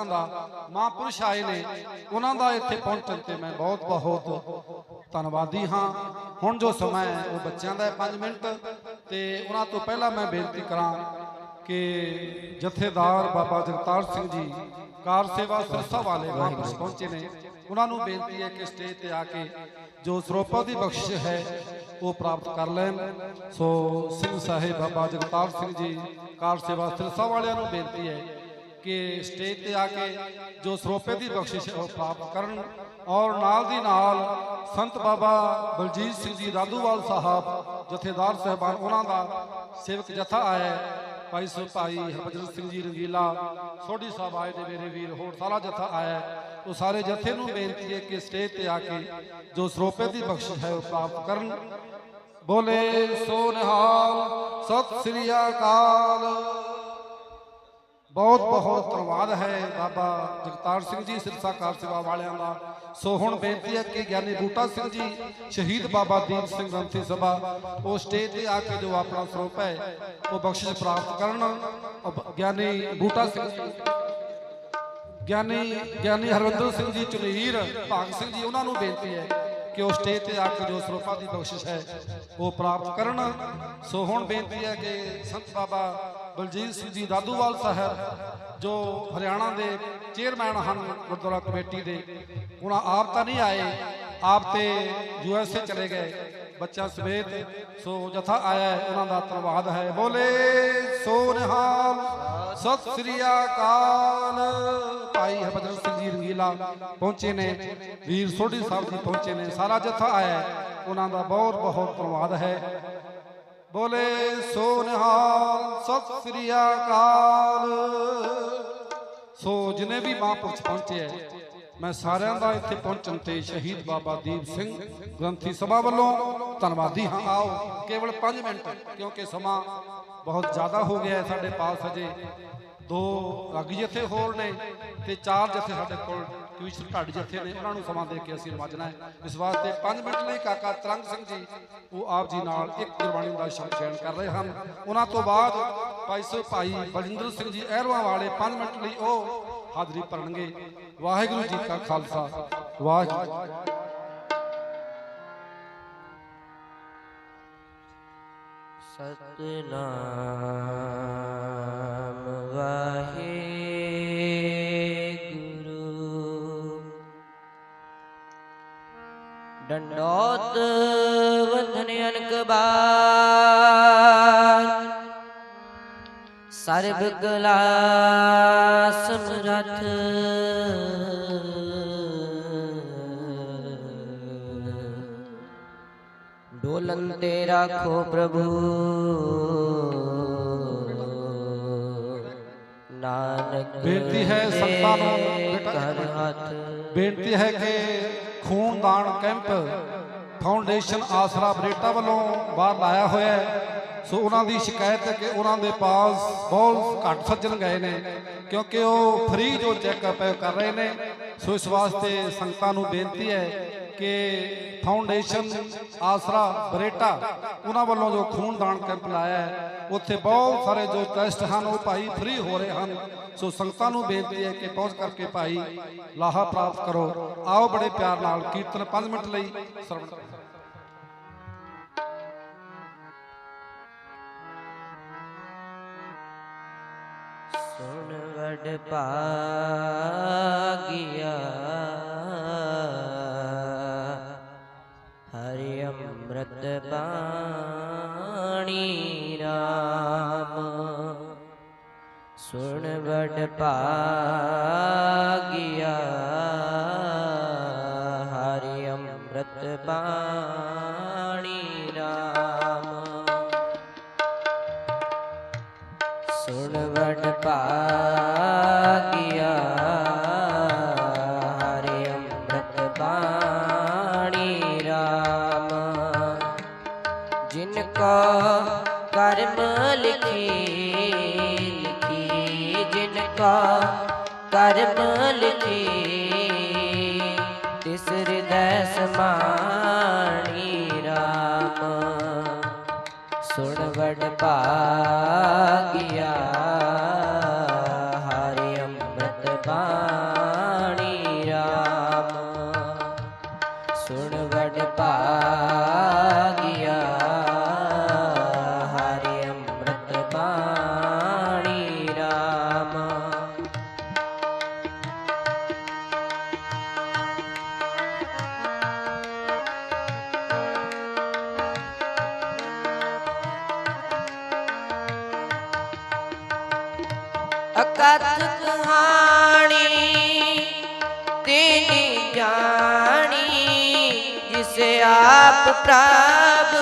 ਸੰਤਾਂ ਦਾ ਮਹਾਂਪੁਰਸ਼ ਆਏ ਨੇ ਉਹਨਾਂ ਦਾ ਇੱਥੇ ਪਹੁੰਚਣ ਤੇ ਮੈਂ ਬਹੁਤ ਬਹੁਤ ਧੰਨਵਾਦੀ ਹਾਂ। ਹੁਣ ਜੋ ਸਮਾਂ ਹੈ ਉਹ ਬੱਚਿਆਂ ਦਾ ਹੈ 5 ਮਿੰਟ। ਤੇ ਉਹਨਾਂ ਤੋਂ ਪਹਿਲਾਂ ਮੈਂ ਬੇਨਤੀ ਕਰਾਂ ਕਿ ਜਥੇਦਾਰ ਬਾਬਾ ਜਗਤਾਰ ਸਿੰਘ ਜੀ ਕਾਰ ਸੇਵਾ ਸਿਰਸਾ ਵਾਲੇ ਮਹਾਂਪੁਰਸ਼ ਪਹੁੰਚੇ ਨੇ। ਉਹਨਾਂ ਨੂੰ ਬੇਨਤੀ ਹੈ ਕਿ ਸਟੇਜ ਤੇ ਆ ਕੇ ਜੋ ਸਰੋਪਾ ਦੀ ਬਖਸ਼ਿਸ਼ ਹੈ ਉਹ ਪ੍ਰਾਪਤ ਕਰ ਲੈਣ। ਸੋ ਸਿੰਘ ਸਾਹਿਬ ਬਾਬਾ ਜਗਤਾਰ ਸਿੰਘ ਜੀ ਕਾਰ ਸੇਵਾ ਸਿਰਸਾ ਵਾਲਿਆਂ ਨੂੰ ਬੇਨਤੀ ਹੈ ਕਿ ਸਟੇਜ ਤੇ ਆ ਕੇ ਜੋ ਸਰੋਪੇ ਦੀ ਬਖਸ਼ਿਸ਼ ਹੈ ਉਹ ਪ੍ਰਾਪਤ ਕਰਨ ਔਰ ਨਾਲ ਦੀ ਨਾਲ ਸੰਤ ਬਾਬਾ ਬਲਜੀਤ ਸਿੰਘ ਜੀ ਰਾਧੂਵਾਲ ਸਾਹਿਬ, ਜਥੇਦਾਰ ਸਾਹਿਬਾਨ, ਉਹਨਾਂ ਦਾ ਸੇਵਕ ਜਥਾ ਆਇਆ ਭਾਈ ਸੋ ਭਾਈ ਹਰਭਜਨ ਸਿੰਘ ਜੀ ਰੰਗੀਲਾ, ਸੋਢੀ ਸਾਹਿਬ ਆਏ ਦੇ ਮੇਰੇ ਵੀਰ, ਹੋਰ ਸਾਰਾ ਜਥਾ ਆਇਆ ਉਹ ਸਾਰੇ ਜਥੇ ਨੂੰ ਬੇਨਤੀ ਹੈ ਕਿ ਸਟੇਜ ਤੇ ਆ ਕੇ ਜੋ ਸਰੋਪੇ ਦੀ ਬਖਸ਼ਿਸ਼ ਹੈ ਉਹ ਪ੍ਰਾਪਤ ਕਰਨ। ਬੋਲੇ ਸੋ ਨਿਹਾਲ ਸਤਿ ਸ੍ਰੀ ਅਕਾਲ। ਬਹੁਤ ਬਹੁਤ ਧੰਨਵਾਦ ਹੈ ਬਾਬਾ ਜਗਤਾਰ ਸਿੰਘ ਜੀ ਸਿਰਸਾ ਕਾਰ ਸੇਵਾ ਵਾਲਿਆਂ ਦਾ। ਸੋ ਹੁਣ ਬੇਨਤੀ ਹੈ ਕਿ ਗਿਆਨੀ ਬੂਟਾ ਸਿੰਘ ਜੀ, ਸ਼ਹੀਦ ਬਾਬਾ ਦੀਪ ਸਿੰਘ ਗ੍ਰੰਥੀ ਸਭਾ, ਉਹ ਸਟੇਜ ਤੇ ਆ ਕੇ ਜੋ ਆਪਣਾ ਸਰੂਪ ਹੈ, ਉਹ ਬਖਸ਼ਿਸ਼ ਪ੍ਰਾਪਤ ਕਰਨ। ਗਿਆਨੀ ਬੂਟਾ ਸਿੰਘ ਜੀ, ਗਿਆਨੀ ਗਿਆਨੀ ਹਰਵਿੰਦਰ ਸਿੰਘ ਜੀ, ਚੁਨੀਰ, ਭਾਗ ਸਿੰਘ ਜੀ, ਉਹਨਾਂ ਨੂੰ ਬੇਨਤੀ ਹੈ। ਕਿ ਉਹ ਸਟੇਜ ਤੇ ਆ ਕੇ ਜੋ ਸਰੋਪਾ ਦੀ ਬਖਸ਼ਿਸ਼ ਹੈ, ਉਹ ਪ੍ਰਾਪਤ ਕਰਨ। ਸੋ ਹੁਣ ਬੇਨਤੀ ਹੈ ਕਿ ਸੰਤ ਬਾਬਾ ਬਲਜੀਤ ਸਿੰਘ ਜੀ ਦਾਦੂਵਾਲ ਸਾਹਿਬ, ਜੋ ਹਰਿਆਣਾ ਦੇ ਚੇਅਰਮੈਨ ਹਨ ਗੁਰਦੁਆਰਾ ਕਮੇਟੀ ਦੇ, ਉਹਨਾਂ ਆਪ ਤਾਂ ਨਹੀਂ ਆਏ, ਆਪ ਤੇ ਯੂਐਸਏ ਚਲੇ ਗਏ, ਬੱਚਾ ਸਮੇਤ। ਸੋ ਜਥਾ ਆਇਆ ਉਹਨਾਂ ਦਾ ਧੰਨਵਾਦ ਹੈ। ਬੋਲੇ ਸੋ ਨਿਹਾਲ, ਸਤਿ ਸ੍ਰੀ ਅਕਾਲ। ਸਿੰਘ ਪਹੁੰਚੇ ਨੇ, ਵੀਰ ਸੋਢੀ ਸਾਹਿਬ ਜੀ ਪਹੁੰਚੇ ਨੇ, ਸਾਰਾ ਜਥਾ ਆਇਆ ਉਹਨਾਂ ਦਾ ਬਹੁਤ ਬਹੁਤ ਧੰਨਵਾਦ ਹੈ। ਬੋਲੇ ਸੋ ਸਤਿ ਸ੍ਰੀ ਅਕਾਲ। ਸੋ ਜਿਨੇ ਵੀ ਮਹਾਂਪੁਰਸ਼ ਪਹੁੰਚੇ ਹੈ, ਮੈਂ ਸਾਰਿਆਂ ਦਾ ਇੱਥੇ ਪਹੁੰਚਣ ਤੇ ਸ਼ਹੀਦ ਬਾਬਾ ਦੀਪ ਸਿੰਘ ਗ੍ਰੰਥੀ ਸਭਾ ਵੱਲੋਂ ਧੰਨਵਾਦੀ ਹਾਂ। ਆਓ, ਕੇਵਲ 5 ਮਿੰਟ, ਕਿਉਂਕਿ ਸਮਾਂ ਬਹੁਤ ਜ਼ਿਆਦਾ ਹੋ ਗਿਆ ਹੈ ਸਾਡੇ ਪਾਸ ਅਜੇ। ਦੋ ਰਾਗੀ ਜਥੇ ਹੋਰ ਨੇ। ਤੇ ਚਾਰ ਜਥੇ ਸਾਡੇ ਕੋਲ ਕਵੀਸ਼ਰ ਢੱਡ ਜਥੇ ਨੇ, ਉਹਨਾਂ ਨੂੰ ਸਮਾਂ ਦੇ ਕੇ ਅਸੀਂ ਨਵਾਜਣਾ ਹੈ। ਇਸ ਵਾਸਤੇ 5 ਮਿੰਟ ਲਈ ਕਾਕਾ ਤਰੰਗ ਸਿੰਘ ਜੀ, ਉਹ ਆਪ ਜੀ ਨਾਲ ਇੱਕ ਗੁਰਬਾਣੀ ਦਾ ਸ਼ਬਦ ਚੈਨ ਕਰ ਰਹੇ ਹਨ। ਉਹਨਾਂ ਤੋਂ ਬਾਅਦ ਭਾਈ ਸੋ ਭਾਈ ਬਲਜਿੰਦਰ ਸਿੰਘ ਜੀ ਐਰਵਾ ਵਾਲੇ 5 ਮਿੰਟ ਲਈ ਉਹ ਹਾਜ਼ਰੀ ਭਰਨਗੇ। ਵਾਹਿਗੁਰੂ ਜੀ ਕਾ ਖਾਲਸਾ। ਵਾਹਿਗੁਰੂ। ਸਤਨਾਮ ਵਾਹਿਗੁਰੂ ਡੰਡੋਤ ਵੰਦਨ ਅਨਕ ਬਾਰ ਸਰਬ ਕਲਾ ਸਮਰਥ ਡੋਲਨ ਤੇ ਰੱਖੋ ਪ੍ਰਭੂ। ਨਾਨਕ ਬੇਨਤੀ ਹੈ ਸੰਤਾਂ ਨੂੰ ਕਰ ਹੱਥ। ਬੇਨਤੀ ਹੈ ਕਿ ਖੂਨਦਾਨ ਕੈਂਪ ਫਾਊਂਡੇਸ਼ਨ ਆਸਰਾ ਬਰੇਟਾ ਵੱਲੋਂ ਬਾਹਰ ਲਾਇਆ ਹੋਇਆ ਹੈ। ਸੋ ਉਹਨਾਂ ਦੀ ਸ਼ਿਕਾਇਤ ਹੈ ਕਿ ਉਹਨਾਂ ਦੇ ਪਾਸ ਬਹੁਤ ਘੱਟ ਸੱਜਣ ਗਏ ਨੇ, ਕਿਉਂਕਿ ਉਹ ਫ੍ਰੀ ਜੋ ਚੈੱਕਅਪ ਹੈ ਕਰ ਰਹੇ ਨੇ। ਸੋ ਇਸ ਵਾਸਤੇ ਸੰਗਤਾਂ ਨੂੰ ਬੇਨਤੀ ਹੈ ਕਿ ਫਾਊਂਡੇਸ਼ਨ ਆਸਰਾ ਬਰੇਟਾ, ਉਹਨਾਂ ਵੱਲੋਂ ਜੋ ਖੂਨਦਾਨ ਕੈਂਪ ਲਾਇਆ ਹੈ, ਉੱਥੇ ਬਹੁਤ ਸਾਰੇ ਜੋ ਟੈਸਟ ਹਨ, ਉਹ ਭਾਈ ਫ੍ਰੀ ਹੋ ਰਹੇ ਹਨ। ਸੋ ਸੰਗਤਾਂ ਨੂੰ ਬੇਨਤੀ ਹੈ ਕਿ ਪਹੁੰਚ ਕਰਕੇ ਭਾਈ ਲਾਹਾ ਪ੍ਰਾਪਤ ਕਰੋ। ਆਓ ਬੜੇ ਪਿਆਰ ਨਾਲ ਕੀਰਤਨ 5 ਮਿੰਟ ਲਈ ਸਰਵਣ ਬੜ ਸੁਣ ਵਡ ਭਾਗਿਆ। ਹਰਿ ਅੰਮ੍ਰਿਤ ਬਾਣੀ ਰਾਮ। ਸੁਣ ਬੜ ਭਾਗਿਆ। ਸੁਣ ਵਡ ਭਾਗਿਆ ਅਕਥ ਕਹਾਣੀ ਤੇਨੀ ਜਾਣੀ ਜਿਸ ਆਪ ਪ੍ਰਭ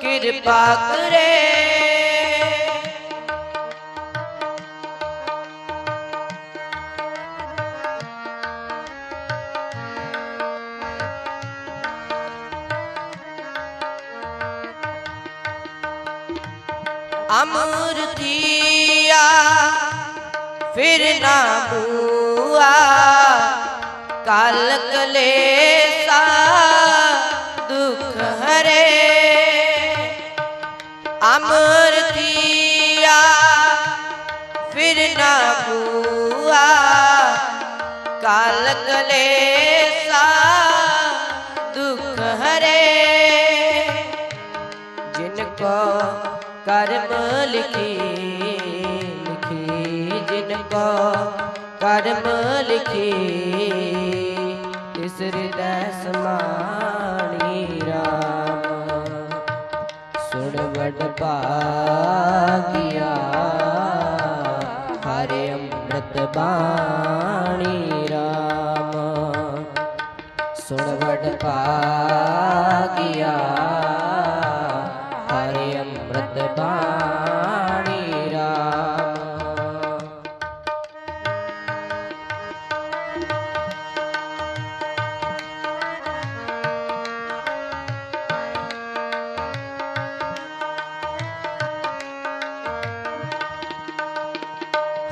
ਕਿਰਪਾ ਕਰੇ। ਅਮਰ ਫਿਰ ਨਾ ਬੂਆ ਕਾਲ ਕਲੇਸਾ ਦੁਖ ਹਰੇ ਅਮਰਤੀਆ ਫਿਰ ਨਾ ਬੂਆ ਕਾਲ ਕਲੇਸਾ ਦੁਖ ਹਰੇ ਜਿਨ ਕੋ ਕਰਮ ਲਿਖੀ ਕਰਮ ਲਿਖੀ ਇਸ ਹਿਰਦੈ ਸਮਾਣੀ ਰਾਮ। ਸੁਣ ਵਡ ਭਾਗਿਆ, ਹਰੇ ਅੰਮ੍ਰਿਤ ਬਾਣੀ ਰਾਮ। ਸੁਣ ਵਡ ਭਾਗਿਆ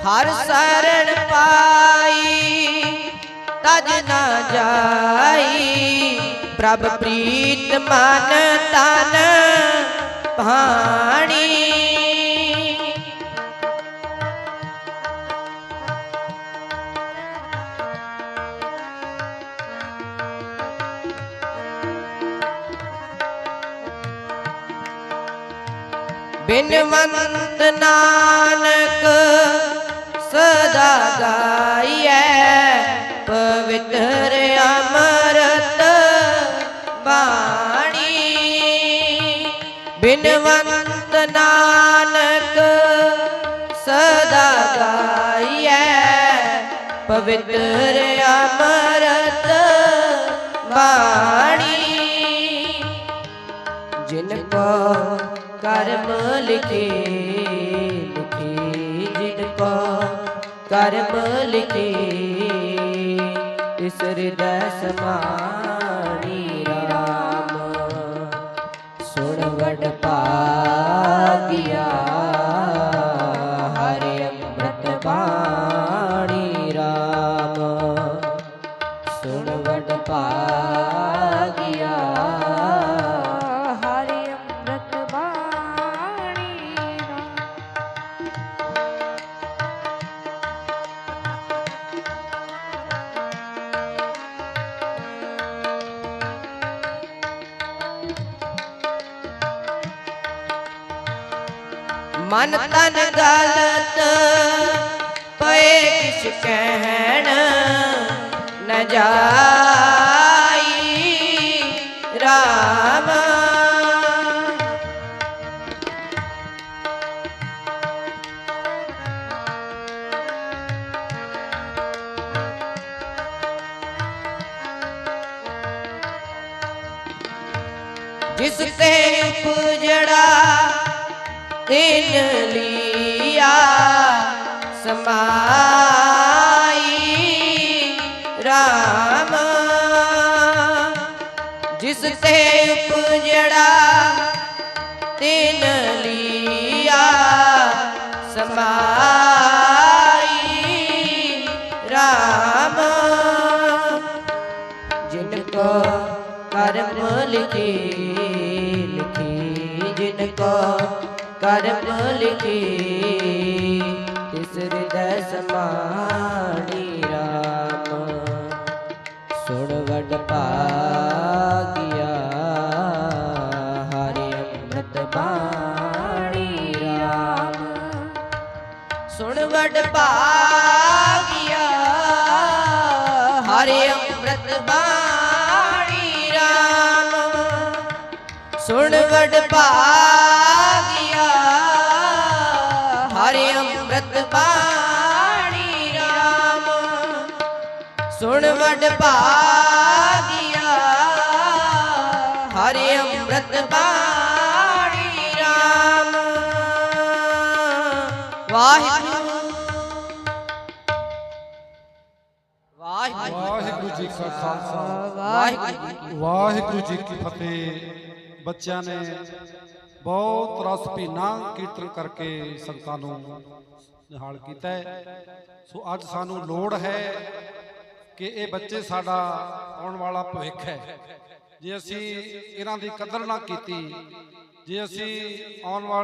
ਹਰ ਸਰਣ ਪਾਈ ਤਜ ਨਾ ਜਾਈ। ਪ੍ਰਭ ਪ੍ਰੀਤ ਮਨ ਤਨ ਭਾਣੀ। ਬਿਨਵੰਤ ਨਾਨਕ ਸਦਾ ਗਾਈਐ ਪਵਿੱਤਰ ਅਮਰਤ ਬਾਣੀ। ਬਿਨਵੰਤ ਨਾਨਕ ਸਦਾ ਗਾਈਐ ਪਵਿੱਤਰ ਅਮਰਤ ਬਾਣੀ। ਜਿਨ ਕੋ ਕਰਮ ਲਿਖੇ ਕਰਮ ਲਿਖੇ ਇਸ ਹਿਰਦੈ ਸਮਾਣੀ ਰਾਮ। ਸੁਣ ਵਡ ਪਾ ਮਨ ਤਨ ਗਲਤ ਪਏ ਕਿਛ ਕਹਿਣ ਨ ਜਾਈ ਤਿਨ ਲਿਆ, ਸਮਾਈ ਰਾਮ। ਜਿਸ ਤੇ ਉਪਜੜਾ ਤਿਨ ਲਿਆ, ਸਮਾਈ ਰਾਮ। ਜਿਨ ਕੋ ਕਰਮ ਲਿਖੇ ਕਰਮ ਲਿਖੇ ਤਿਸ ਹਿਰਦੈ ਸਮਾਣੀ ਰਾਮ। ਸੁਣ ਵਡ ਭਾਗਿਆ, ਹਰਿ ਅੰਮ੍ਰਿਤ ਬਾਣੀ ਰਾਮ। ਸੁਣ ਵਡ ਭਾਗਿਆ, ਹਰਿ ਅੰਮ੍ਰਿਤ ਬਾਣੀ ਰਾਮ। ਸੁਣ ਵਡ ਭਾਗਿਆ ਸੁਣ ਵਡ ਭਾਗਿਆ ਹਰਿ ਅੰਮ੍ਰਿਤ ਬਾਣੀ ਰਾਮ। ਵਾਹਿਗੁਰੂ। ਜੀ ਕਾ ਖਾਲਸਾ ਵਾਹਿਗੁਰੂ ਜੀ ਕੀ ਵਾਹਿਗੁਰੂ। ਜੀ ਕੀ ਫਤਿਹ। ਬੱਚਿਆਂ ਨੇ ਬਹੁਤ ਰਸ ਭੀਨਾ ਕੀਰਤਨ ਕਰਕੇ ਸੰਗਤਾਂ ਨੂੰ ਨਿਹਾਲ ਕੀਤਾ ਸੋ ਅੱਜ ਸਾਨੂੰ ਲੋੜ ਹੈ ਕਿ ਇਹ ਬੱਚੇ ਸਾਡਾ ਆਉਣ ਵਾਲਾ ਭਵਿੱਖ ਹੈ। ਜੇ ਅਸੀਂ ਇਹਨਾਂ ਦੀ ਕਦਰ ਨਾ ਕੀਤੀ, ਜੇ ਅਸੀਂ ਆਉਣ ਵਾਲੇ